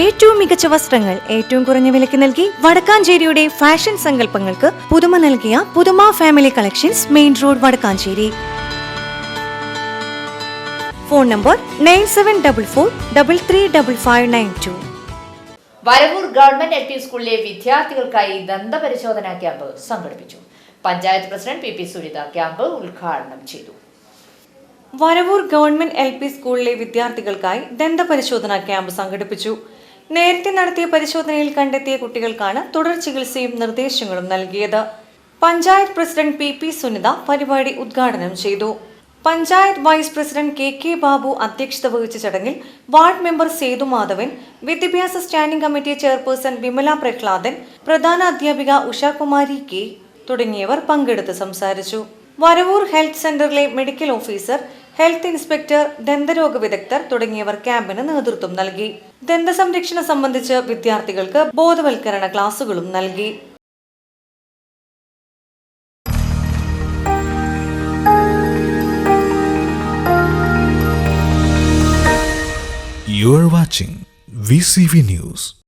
ഏറ്റവും മികച്ച വസ്ത്രങ്ങൾ ഏറ്റവും കുറഞ്ഞ വിലയ്ക്ക് നൽകി വടക്കാഞ്ചേരിയുടെ ഫാഷൻ സങ്കല്പങ്ങൾക്ക് പുതുമ നൽകിയ പുതുമ family collections main road Vadakkanchery. Phone number nine seven double four double three double five nine two Varavoor government L P സ്കൂളിലെ വിദ്യാർത്ഥികൾക്കായി ദന്തപരിശോധനാ ക്യാമ്പ് സംഘടിപ്പിച്ചു. Panchayat president P P Sunitha camp ഉദ്ഘാടനം ചെയ്തു. വരവൂർ ഗവൺമെന്റ് എൽ പി സ്കൂളിലെ വിദ്യാർത്ഥികൾക്കായി ദന്തപരിശോധനാ camp സംഘടിപ്പിച്ചു. നേരത്തെ നടത്തിയ പരിശോധനയിൽ കണ്ടെത്തിയ കുട്ടികൾക്കാണ് തുടർ ചികിത്സയും നിർദ്ദേശങ്ങളും നൽകിയത്. Panchayat president P P Sunitha പരിപാടി ഉദ്ഘാടനം ചെയ്തു. Panchayat vice president K K Babu അധ്യക്ഷത വഹിച്ച ചടങ്ങിൽ വാർഡ് മെമ്പർ സേതു മാധവൻ വിദ്യാഭ്യാസ standing committee chairperson Vimala Prahladan പ്രധാന അധ്യാപിക ഉഷാകുമാരി കെ തുടങ്ങിയവർ പങ്കെടുത്ത് സംസാരിച്ചു. വരവൂർ ഹെൽത്ത് സെന്ററിലെ മെഡിക്കൽ ഓഫീസർ ഹെൽത്ത് ഇൻസ്പെക്ടർ ദന്തരോഗ വിദഗ്ധർ തുടങ്ങിയവർ ക്യാമ്പിന് നേതൃത്വം നൽകി ദന്ത സംരക്ഷണം സംബന്ധിച്ച് വിദ്യാർത്ഥികൾക്ക് ബോധവൽക്കരണ ക്ലാസുകളും നൽകി You are watching VCV News.